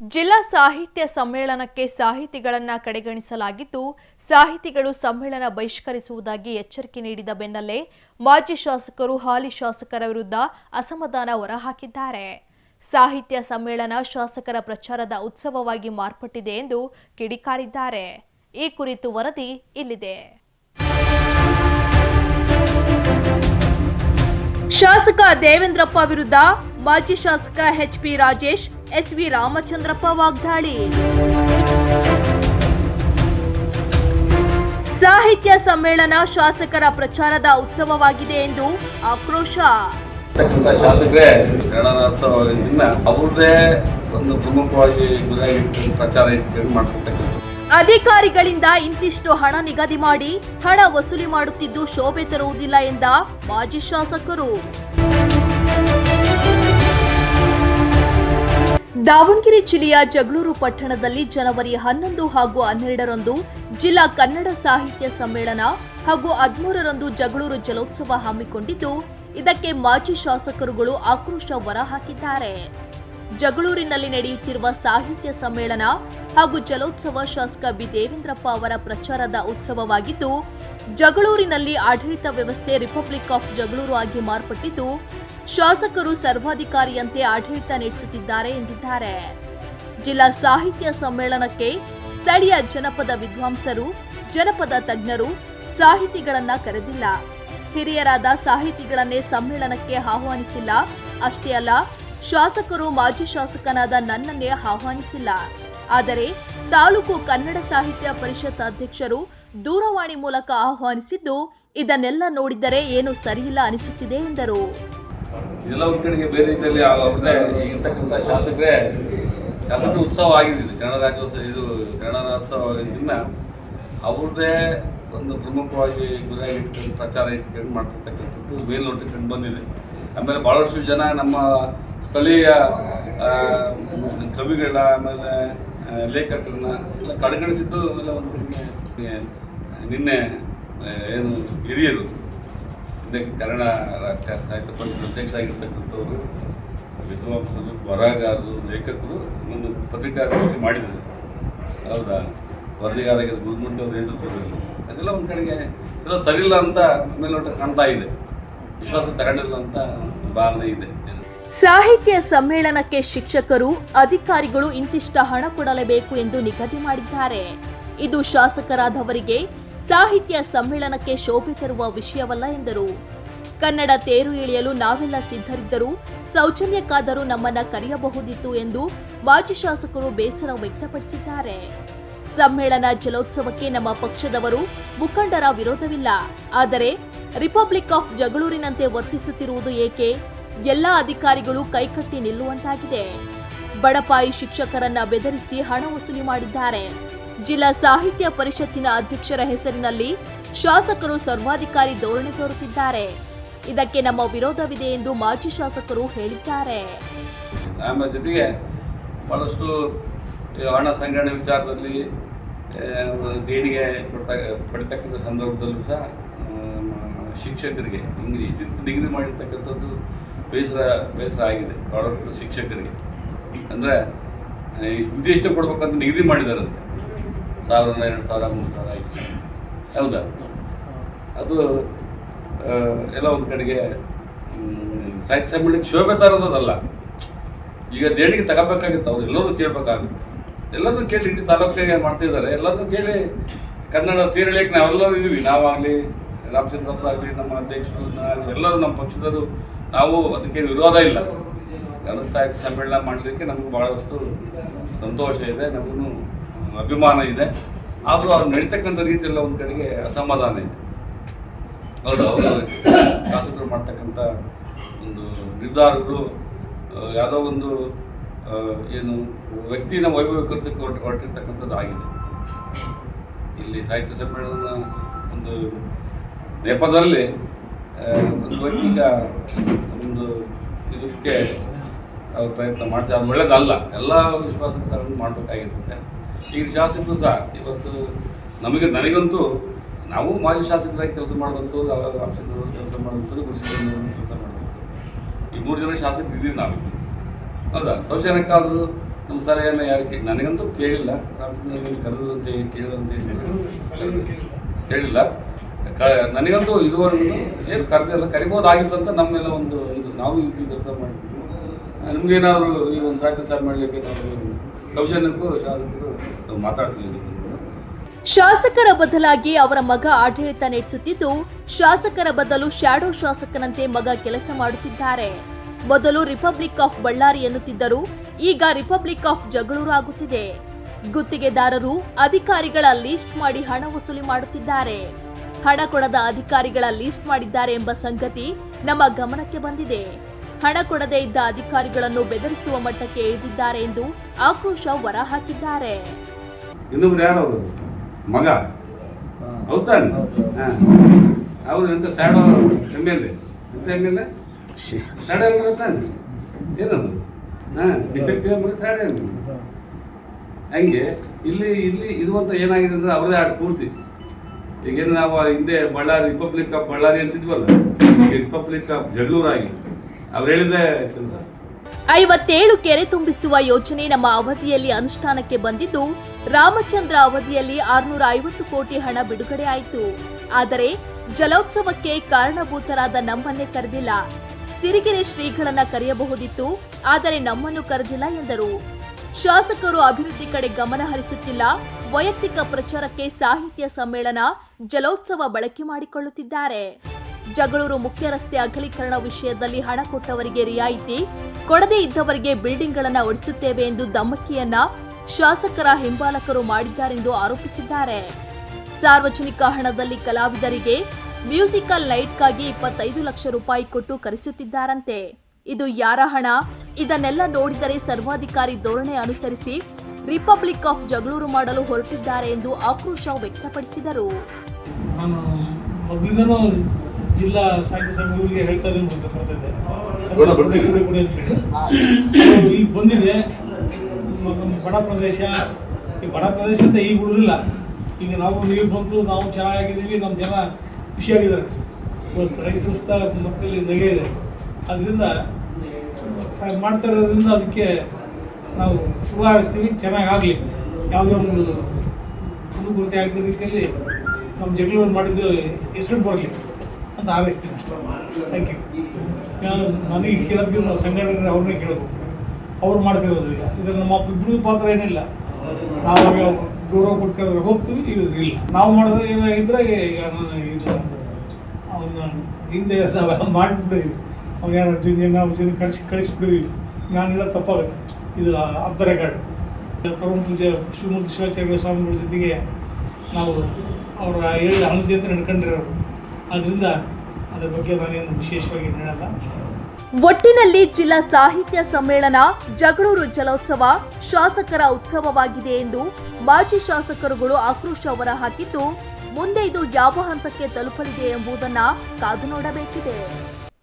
ಜಿಲ್ಲಾ ಸಾಹಿತ್ಯ ಸಮ್ಮೇಳನಕ್ಕೆ ಸಾಹಿತಿಗಳನ್ನ ಕಡೆಗಣಿಸಲಾಗಿದ್ದು, ಸಾಹಿತಿಗಳು ಸಮ್ಮೇಳನ ಬಹಿಷ್ಕರಿಸುವುದಾಗಿ ಎಚ್ಚರಿಕೆ ನೀಡಿದ ಬೆನ್ನಲ್ಲೇ ಮಾಜಿ ಶಾಸಕರು, ಹಾಲಿ ಶಾಸಕರ ವಿರುದ್ಧ ಅಸಮಾಧಾನ ಹೊರಹಾಕಿದ್ದಾರೆ. ಸಾಹಿತ್ಯ ಸಮ್ಮೇಳನ ಶಾಸಕರ ಪ್ರಚಾರದ ಉತ್ಸವವಾಗಿ ಮಾರ್ಪಟ್ಟಿದೆ ಎಂದು ಕಿಡಿಕಾರಿದ್ದಾರೆ. ಈ ಕುರಿತು ವರದಿ ಇಲ್ಲಿದೆ. ಶಾಸಕ ದೇವೇಂದ್ರಪ್ಪ ವಿರುದ್ಧ ಮಾಜಿ ಶಾಸಕ H P Rajesh H V Ramachandrappa ವಾಗ್ದಾಳಿ. ಸಾಹಿತ್ಯ ಸಮ್ಮೇಳನ ಶಾಸಕರ ಪ್ರಚಾರದ ಉತ್ಸವವಾಗಿದೆ ಎಂದು ಆಕ್ರೋಶ. ಶಾಸಕರೇ ಅವ್ರದ್ದೇ ಒಂದು ಪ್ರಮುಖವಾಗಿ ಪ್ರಚಾರ ಅಧಿಕಾರಿಗಳಿಂದ ಇಂತಿಷ್ಟು ಹಣ ನಿಗದಿ ಮಾಡಿ ಹಣ ವಸೂಲಿ ಮಾಡುತ್ತಿದ್ದು ಶೋಭೆ ತರುವುದಿಲ್ಲ ಎಂದ ಮಾಜಿ ಶಾಸಕರು. ದಾವಣಗೆರೆ ಜಿಲ್ಲೆಯ ಜಗಳೂರು ಪಟ್ಟಣದಲ್ಲಿ ಜನವರಿ ಹನ್ನೊಂದು ಹಾಗೂ ಹನ್ನೆರಡರಂದು ಜಿಲ್ಲಾ ಕನ್ನಡ ಸಾಹಿತ್ಯ ಸಮ್ಮೇಳನ ಹಾಗೂ ಹದಿಮೂರರಂದು ಜಗಳೂರು ಜಲೋತ್ಸವ ಹಮ್ಮಿಕೊಂಡಿದ್ದು, ಇದಕ್ಕೆ ಮಾಜಿ ಶಾಸಕರುಗಳು ಆಕ್ರೋಶ ಹೊರಹಾಕಿದ್ದಾರೆ. ಜಗಳೂರಿನಲ್ಲಿ ನಡೆಯುತ್ತಿರುವ ಸಾಹಿತ್ಯ ಸಮ್ಮೇಳನ ಹಾಗೂ ಜಲೋತ್ಸವ ಶಾಸಕ ಬಿ ದೇವೇಂದ್ರಪ್ಪ ಅವರ ಪ್ರಚಾರದ ಉತ್ಸವವಾಗಿದ್ದು, ಜಗಳೂರಿನಲ್ಲಿ ಆಡಳಿತ ವ್ಯವಸ್ಥೆ ರಿಪಬ್ಲಿಕ್ ಆಫ್ ಜಗಳೂರು ಆಗಿ ಮಾರ್ಪಟ್ಟಿದ್ದು ಶಾಸಕರು ಸರ್ವಾಧಿಕಾರಿಯಂತೆ ಆಡಳಿತ ನಡೆಸುತ್ತಿದ್ದಾರೆ ಎಂದಿದ್ದಾರೆ. ಜಿಲ್ಲಾ ಸಾಹಿತ್ಯ ಸಮ್ಮೇಳನಕ್ಕೆ ಸ್ಥಳೀಯ ಜನಪದ ವಿದ್ವಾಂಸರು, ಜನಪದ ತಜ್ಞರು ಸಾಹಿತಿಗಳನ್ನ ಕರೆದಿಲ್ಲ. ಹಿರಿಯರಾದ ಸಾಹಿತಿಗಳನ್ನೇ ಸಮ್ಮೇಳನಕ್ಕೆ ಆಹ್ವಾನಿಸಿಲ್ಲ. ಅಷ್ಟೇ ಅಲ್ಲ, ಶಾಸಕರು ಮಾಜಿ ಶಾಸಕನಾದ ನನ್ನನ್ನೇ ಆಹ್ವಾನಿಸಿಲ್ಲ. ಆದರೆ ತಾಲೂಕು ಕನ್ನಡ ಸಾಹಿತ್ಯ ಪರಿಷತ್ ಅಧ್ಯಕ್ಷರು ದೂರವಾಣಿ ಮೂಲಕ ಆಹ್ವಾನಿಸಿದ್ದು, ಇದನ್ನೆಲ್ಲ ನೋಡಿದರೆ ಏನು ಸರಿಯಿಲ್ಲ ಅನಿಸುತ್ತಿದೆ ಎಂದರು. ಇದೆಲ್ಲ ಒಂದ್ ಕಡೆಗೆ ಬೇರೆ ರೀತಿಯಲ್ಲಿ ಅವ್ರದೇ ಇರ್ತಕ್ಕಂಥ ಶಾಸಕರೇ ಶಾಸಕರ ಉತ್ಸವ ಆಗಿದೆ ಇದು ಕನ್ನಡ ರಾಜ್ಯೋತ್ಸವ, ಇದು ಕನ್ನಡ ರಾಜ್ಯೋತ್ಸವದಿಂದ ಅವ್ರದ್ದೇ ಒಂದು ಪ್ರಮುಖವಾಗಿ ಗುರಿಯಾಗಿ ಇಟ್ಕೊಂಡು ಪ್ರಚಾರ ಇಟ್ಕೊಂಡು ಮಾಡ್ತಿರ್ತಕ್ಕಂಥದ್ದು ಮೇಲ್ನೋಟಕ್ಕೆ ಕಂಡು ಬಂದಿದೆ. ಆಮೇಲೆ ಭಾಳಷ್ಟು ಜನ ನಮ್ಮ ಸ್ಥಳೀಯ ಕವಿಗಳ ಆಮೇಲೆ ಲೇಖಕರನ್ನ ಎಲ್ಲ ಕಡೆಗಣಿಸಿದ್ದು ಆಮೇಲೆ ಒಂದು ನಿನ್ನೆ ಏನು ಹಿರಿಯರು ಇದಕ್ಕೆ ಕನ್ನಡ ರಾಜ್ಯ ಸಾಹಿತ್ಯ ಪರಿಷತ್ ಅಧ್ಯಕ್ಷರಾಗಿರ್ತಕ್ಕಂಥವ್ರು, ವಿದ್ವಾಂಸರು ಬರಹಗಾರರು ಲೇಖಕರು ಒಂದು ಪತ್ರಿಕಾಗೋಷ್ಠಿ ಮಾಡಿದರು. ಹೌದಾ? ವರದಿಗಾರರಾಗಿದ್ದ ಗುರುಮೂರ್ತಿ ಅವರು ನೇತೃತ್ವದಲ್ಲಿ. ಅದೆಲ್ಲ ಒಂದು ಕಡೆಗೆ ಸರಿ ಸರಿಯಿಲ್ಲ ಅಂತ ಮೇಲ್ನೋಟ ಕಾಣ್ತಾ ಇದೆ. ವಿಶ್ವಾಸ ತಗೊಂಡಿಲ್ಲ ಅಂತ ಭಾವನೆ ಇದೆ. ಸಾಹಿತ್ಯ ಸಮ್ಮೇಳನಕ್ಕೆ ಶಿಕ್ಷಕರು, ಅಧಿಕಾರಿಗಳು ಇಂತಿಷ್ಟ ಹಣ ಕೊಡಲೇಬೇಕು ಎಂದು ನಿಗದಿ ಮಾಡಿದ್ದಾರೆ. ಇದು ಶಾಸಕರಾದವರಿಗೆ ಸಾಹಿತ್ಯ ಸಮ್ಮೇಳನಕ್ಕೆ ಶೋಭೆ ತರುವ ವಿಷಯವಲ್ಲ ಎಂದರು. ಕನ್ನಡ ತೇರು ಇಳಿಯಲು ನಾವೆಲ್ಲ ಸಿದ್ಧರಿದ್ದರೂ ಸೌಜನ್ಯಕ್ಕಾದರೂ ನಮ್ಮನ್ನ ಕರೆಯಬಹುದಿತ್ತು ಎಂದು ಮಾಜಿ ಶಾಸಕರು ಬೇಸರ ವ್ಯಕ್ತಪಡಿಸಿದ್ದಾರೆ. ಸಮ್ಮೇಳನ ಜಲೋತ್ಸವಕ್ಕೆ ನಮ್ಮ ಪಕ್ಷದವರು ಮುಖಂಡರ ವಿರೋಧವಿಲ್ಲ. ಆದರೆ ರಿಪಬ್ಲಿಕ್ ಆಫ್ ಜಗಳೂರಿನಂತೆ ವರ್ತಿಸುತ್ತಿರುವುದು ಏಕೆ? ಎಲ್ಲ ಅಧಿಕಾರಿಗಳು ಕೈಕಟ್ಟಿ ನಿಲ್ಲುವಂತಾಗಿದೆ. ಬಡಪಾಯಿ ಶಿಕ್ಷಕರನ್ನ ಬೆದರಿಸಿ ಹಣ ವಸೂಲಿ ಮಾಡಿದ್ದಾರೆ. ಜಿಲ್ಲಾ ಸಾಹಿತ್ಯ ಪರಿಷತ್ತಿನ ಅಧ್ಯಕ್ಷರ ಹೆಸರಿನಲ್ಲಿ ಶಾಸಕರು ಸರ್ವಾಧಿಕಾರಿ ಧೋರಣೆ ತೋರುತ್ತಿದ್ದಾರೆ. ಇದಕ್ಕೆ ನಮ್ಮ ವಿರೋಧವಿದೆ ಎಂದು ಮಾಜಿ ಶಾಸಕರು ಹೇಳಿದ್ದಾರೆ. ಆಮೇಲೆ ಜೊತೆಗೆ ಬಹಳಷ್ಟು ಹಣ ಸಂಗ್ರಹಣೆ ವಿಚಾರದಲ್ಲಿ ದೇಣಿಗೆ ಕೊಡ್ತಾ, ಪಡಿತಕ್ಕಂಥ ಸಂದರ್ಭದಲ್ಲೂ ಸಹ ಶಿಕ್ಷಕರಿಗೆ, ಹಿಂಗೆ ಇಷ್ಟಿತ್ತು ಡಿಗ್ರಿ ಮಾಡಿರ್ತಕ್ಕಂಥದ್ದು ಬೇಸರ ಬೇಸರ ಆಗಿದೆ ಬಹಳಷ್ಟು ಶಿಕ್ಷಕರಿಗೆ. ಅಂದರೆ ಇಷ್ಟು ಕೊಡ್ಬೇಕಂತ ನಿಗದಿ ಮಾಡಿದಾರಂತೆ. ಸಾವಿರ ಎರಡು ಸಾವಿರ ಮೂರು ಸಾವಿರ ಐದು. ಸಾವಿರ ಹೌದಾ? ಅದು ಎಲ್ಲ ಒಂದು ಕಡೆಗೆ ಸಾಹಿತ್ಯ ಸಮ್ಮೇಳನಕ್ಕೆ ಶೋಭೆ ತರೋದಲ್ಲ. ಈಗ ದೇಣಿಗೆ ತಗೋಬೇಕಾಗಿತ್ತು, ಅವ್ರು ಎಲ್ಲರೂ ಕೇಳಬೇಕಾಗುತ್ತೆ. ಎಲ್ಲರೂ ಕೇಳಿ ಇಡೀ ತಾಲೂಕಿಗೆ ಮಾಡ್ತಿದ್ದಾರೆ. ಎಲ್ಲರನ್ನೂ ಕೇಳಿ ಕನ್ನಡ ತೀರಳಿಯಕ್ಕೆ ನಾವೆಲ್ಲರೂ ಇದ್ದೀವಿ ನಾವಾಗಲಿ ರಾಮಚಂದ್ರಪ್ಪ ಆಗಲಿ, ನಮ್ಮ ಅಧ್ಯಕ್ಷರು ಎಲ್ಲರೂ ನಮ್ಮ ಪಕ್ಷದವರು, ನಾವು ಅದಕ್ಕೆ ವಿರೋಧ ಇಲ್ಲ. ಕನ್ನಡ ಸಾಹಿತ್ಯ ಸಮ್ಮೇಳನ ಮಾಡಲಿಕ್ಕೆ ನಮಗೆ ಭಾಳಷ್ಟು ಸಂತೋಷ ಇದೆ. ನಮಗೂ ಅಭಿಮಾನ ಇದೆ. ಆದರೂ ಅವ್ರು ನಡೀತಕ್ಕಂಥ ರೀತಿಯೆಲ್ಲ ಒಂದು ಕಡೆಗೆ ಅಸಮಾಧಾನ ಇದೆ. ಹೌದು ಅವರು ಶಾಸಕರು ಮಾಡ್ತಕ್ಕಂಥ ಒಂದು ನಿರ್ಧಾರಗಳು ಯಾವುದೋ ಒಂದು ಏನು ವ್ಯಕ್ತಿನ ವೈಭವೀಕರಿಸಕ್ಕೆ ಹೊರಟ, ಹೊರಟಿರ್ತಕ್ಕಂಥದ್ದು ಆಗಿದೆ. ಇಲ್ಲಿ ಸಾಹಿತ್ಯ ಸಮ್ಮೇಳನದ ಒಂದು ನೆಪದಲ್ಲಿ ಒಂದು ವೈಯಕ್ತಿಕ ಒಂದು ಇದಕ್ಕೆ ಅವ್ರು ಪ್ರಯತ್ನ ಮಾಡ್ತಾರೆ ಅದು ಒಳ್ಳೇದಲ್ಲ. ಎಲ್ಲ ವಿಶ್ವಾಸ ತಗೊಂಡು ಮಾಡಬೇಕಾಗಿರುತ್ತೆ. ಈಗ ಶಾಸಕರು ಸಹ, ಇವತ್ತು ನಮಗೆ, ನನಗಂತೂ ನಾವು ಮಾಜಿ ಶಾಸಕರಾಗಿ ಕೆಲಸ ಮಾಡಿದಂಥವ್ರು ರಾಮಚಂದ್ರ ಕೆಲಸ ಮಾಡಿದಂಥವ್ರು ಗುರುಸಿದ್ದವರು ಕೆಲಸ ಮಾಡುವಂಥದ್ದು ಈ ಮೂರು ಜನ ಶಾಸಕರು ಇದ್ದೀವಿ ನಾವು ಹೌದಾ? ಸ್ವಲ್ಪ ಜನಕ್ಕಾದರೂ ನಮ್ಮ ಸಲಹೆಯನ್ನು ಯಾರು ಕೇಳಿ, ನನಗಂತೂ ಕೇಳಿಲ್ಲ. ರಾಮಚಂದ್ರ ಕರೆದಂತೆ ಕೇಳಿದಂತೆ ಕೇಳಿಲ್ಲ. ನನಗಂತೂ ಇದುವರೆಗೂ ಏನು ಕರೆದಿಲ್ಲ ಕರಿಬೋದಾಗಿತ್ತಂತ ನಮ್ಮೆಲ್ಲ ಒಂದು ಇದು ನಾವು ಇಲ್ಲಿ ಕೆಲಸ ಮಾಡಿದ್ವಿ. ನಮಗೇನಾದ್ರು ಈ ಒಂದು ಸಾಹಿತ್ಯ ಸಾರ್ ಮಾಡಲಿಕ್ಕೆ ನಾವು ಶಾಸಕರ ಬದಲಾಗಿ ಅವರ ಮಗ ಆಡಳಿತ ನಡೆಸುತ್ತಿದ್ದು, ಶಾಸಕರ ಬದಲು ಶ್ಯಾಡೋ ಶಾಸಕನಂತೆ ಮಗ ಕೆಲಸ ಮಾಡುತ್ತಿದ್ದಾರೆ. ಮೊದಲು ರಿಪಬ್ಲಿಕ್ ಆಫ್ ಬಳ್ಳಾರಿ ಎನ್ನುತ್ತಿದ್ದರು, ಈಗ ರಿಪಬ್ಲಿಕ್ ಆಫ್ ಜಗಳೂರು ಆಗುತ್ತಿದೆ. ಗುತ್ತಿಗೆದಾರರು ಅಧಿಕಾರಿಗಳ ಲೀಸ್ಟ್ ಮಾಡಿ ಹಣ ವಸೂಲಿ ಮಾಡುತ್ತಿದ್ದಾರೆ. ಹಣ ಕೊಡದ ಅಧಿಕಾರಿಗಳ ಲೀಸ್ಟ್ ಮಾಡಿದ್ದಾರೆ ಎಂಬ ಸಂಗತಿ ನಮ್ಮ ಗಮನಕ್ಕೆ ಬಂದಿದೆ. ಹಣ ಕೊಡದೇ ಇದ್ದ ಅಧಿಕಾರಿಗಳನ್ನು ಬೆದರಿಸುವ ಮಟ್ಟಕ್ಕೆ ಇಳಿದಿದ್ದಾರೆ ಎಂದು ಆಕ್ರೋಶ ಹೊರ ಹಾಕಿದ್ದಾರೆ ಯಾರು ಅವರು? ಮಗ? ಹಂಗೆ ಇಲ್ಲಿ ಇಲ್ಲಿ ಇದು ಅಂತ ಏನಾಗಿದೆ ಅಂದ್ರೆ ಅವ್ರದೇ ಆಟ ಪೂರ್ತಿ. ಈಗೇನು ನಾವು ಹಿಂದೆ ಬಳ್ಳಾರಿ ರಿಪಬ್ಲಿಕ್ ಆಫ್ ಬಳ್ಳಾರಿ ಅಂತಿದ್ವಲ್ಲ ಈಗ ರಿಪಬ್ಲಿಕ್ ಆಫ್ ಜಗಳೂರು ಆಗಿ ಐವತ್ತೇಳು ಕೆರೆ ತುಂಬಿಸುವ ಯೋಜನೆ ನಮ್ಮ ಅವಧಿಯಲ್ಲಿ ಅನುಷ್ಠಾನಕ್ಕೆ ಬಂದಿದ್ದು, ರಾಮಚಂದ್ರ ಅವಧಿಯಲ್ಲಿ ಆರುನೂರ ಐವತ್ತು ಕೋಟಿ ಹಣ ಬಿಡುಗಡೆ ಆಯಿತು. ಆದರೆ ಜಲೋತ್ಸವಕ್ಕೆ ಕಾರಣಭೂತರಾದ ನಮ್ಮನ್ನೇ ಕರೆದಿಲ್ಲ. ಸಿರಿಗೆರೆ ಶ್ರೀಗಳನ್ನ ಕರೆಯಬಹುದಿತ್ತು, ಆದರೆ ನಮ್ಮನ್ನು ಕರೆದಿಲ್ಲ ಎಂದರು. ಶಾಸಕರು ಅಭಿವೃದ್ಧಿ ಕಡೆ ಗಮನ ಹರಿಸುತ್ತಿಲ್ಲ. ವೈಯಕ್ತಿಕ ಪ್ರಚಾರಕ್ಕೆ ಸಾಹಿತ್ಯ ಸಮ್ಮೇಳನ, ಜಲೋತ್ಸವ ಬಳಕೆ ಮಾಡಿಕೊಳ್ಳುತ್ತಿದ್ದಾರೆ. ಜಗಳೂರು ಮುಖ್ಯ ರಸ್ತೆ ಅಗಲೀಕರಣ ವಿಷಯದಲ್ಲಿ ಹಣ ಕೊಟ್ಟವರಿಗೆ ರಿಯಾಯಿತಿ, ಕೊಡದೇ ಇದ್ದವರಿಗೆ ಬಿಲ್ಡಿಂಗ್ಗಳನ್ನು ಒಡಿಸುತ್ತೇವೆ ಎಂದು ಧಮಕಿಯನ್ನ ಶಾಸಕರ ಹಿಂಬಾಲಕರು ಮಾಡಿದ್ದಾರೆಂದು ಆರೋಪಿಸಿದ್ದಾರೆ. ಸಾರ್ವಜನಿಕ ಹಣದಲ್ಲಿ ಕಲಾವಿದರಿಗೆ ಮ್ಯೂಸಿಕಲ್ ನೈಟ್ಗಾಗಿ ಇಪ್ಪತ್ತೈದು ಲಕ್ಷ ರೂಪಾಯಿ ಕೊಟ್ಟು ಕರೆಸುತ್ತಿದ್ದಾರಂತೆ. ಇದು ಯಾರ ಹಣ? ಇದನ್ನೆಲ್ಲ ನೋಡಿದರೆ ಸರ್ವಾಧಿಕಾರಿ ಧೋರಣೆ ಅನುಸರಿಸಿ ರಿಪಬ್ಲಿಕ್ ಆಫ್ ಜಗಳೂರು ಮಾಡಲು ಹೊರಟಿದ್ದಾರೆ ಎಂದು ಆಕ್ರೋಶ ವ್ಯಕ್ತಪಡಿಸಿದರು. ಜಿಲ್ಲಾ ಸಾಹಿತ್ಯ ಸಂಘಗಳಿಗೆ ಹೇಳ್ತಾ ಬರ್ತಿದ್ದೆ. ಕೊಡಿ, ಕೊಡಿ ಅಂತ ಹೇಳಿ. ಈಗ ಬಂದಿದೆ. ಬಡ ಪ್ರದೇಶ ಈ ಬಡ ಪ್ರದೇಶ ಅಂತ ಈಗ ಉಳಿದಿಲ್ಲ. ಈಗ ನಾವು ನೀರು ಬಂತು ನಾವು ಚೆನ್ನಾಗಿದ್ದೀವಿ ನಮ್ಮ ಜನ ಖುಷಿಯಾಗಿದ್ದಾರೆ. ಇವತ್ತು ರೈತರ ಮಕ್ಕಳಲ್ಲಿ ನಗೆ ಇದೆ. ಅದರಿಂದ ಮಾಡ್ತಾ ಇರೋದ್ರಿಂದ ಅದಕ್ಕೆ ನಾವು ಶುಭ ಹಾರಿಸ್ತೀವಿ ಚೆನ್ನಾಗಾಗಲಿ. ಯಾವುದೇ ಒಂದು ಅನುಕೂಲತೆ ಆಗದ ರೀತಿಯಲ್ಲಿ ನಮ್ಮ ಜಗಳ ಮಾಡಿದ್ದು ಹೆಸರು ಬರಲಿ. ಅಂತ ಹಾರೈಸ್ತೀನಿ ಅಷ್ಟೇ ಥ್ಯಾಂಕ್ ಯು ನನಗೆ ಕೇಳೋದಕ್ಕಿಂತ ಸಂಘಟನೆ ಅವ್ರನ್ನೇ ಕೇಳಬೇಕು ಅವ್ರು ಮಾಡ್ತಿರೋದು ಈಗ. ಇದ್ರಲ್ಲಿ ನಮ್ಮ ಇಬ್ಬರು ಪಾತ್ರ ಏನಿಲ್ಲ. ನಾವಾಗ ಗೌರವ ಕೊಟ್ಕೊಂಡ್ರೆ ಹೋಗ್ತೀವಿ, ಇದು ಇಲ್ಲ. ನಾವು ಮಾಡಿದ್ರೆ ಏನಾಗಿದ್ರೆ ಈಗ ನಾನು ಇದು ಅವನ್ನ ಹಿಂದೆ ನಾವು ಮಾಡಿಬಿಟ್ಟಿದ್ವಿ. ಅವ್ನು ಯಾರು ಜನ ನಾವು ಜನ ಕಳಿಸಿ ಕಳಿಸ್ಬಿಟ್ಟಿದ್ವಿ. ನಾನೆಲ್ಲ ತಪ್ಪಾಗುತ್ತೆ. ಇದು ಅರ್ಧ ರೆಕಾರ್ಡ್. ಪರಮ ಪೂಜೆ ಶಿವಮೂರ್ತಿ ಶಿವಾಚಾರ್ಯ ಸ್ವಾಮಿಗಳ ಜೊತೆಗೆ ನಾವು ಅವರ ಹೇಳಿದ ಅನುಜಿ ಅಂತ ನಡ್ಕೊಂಡಿರೋರು. ಅದರಿಂದ ಅದ್ರ ಬಗ್ಗೆ ನಾನೇನು ವಿಶೇಷವಾಗಿ ಹೇಳಲ್ಲ? ಒಟ್ಟಿನಲ್ಲಿ ಜಿಲ್ಲಾ ಸಾಹಿತ್ಯ ಸಮ್ಮೇಳನ ಜಗಳೂರು ಜಲೋತ್ಸವ ಶಾಸಕರ ಉತ್ಸವವಾಗಿದೆ ಎಂದು ಮಾಜಿ ಶಾಸಕರುಗಳು ಆಕ್ರೋಶ ಹೊರಹಾಕಿದ್ದು, ಮುಂದೆ ಇದು ಯಾವ ಹಂತಕ್ಕೆ ತಲುಪಲಿದೆ ಎಂಬುದನ್ನ ಕಾದು ನೋಡಬೇಕಿದೆ.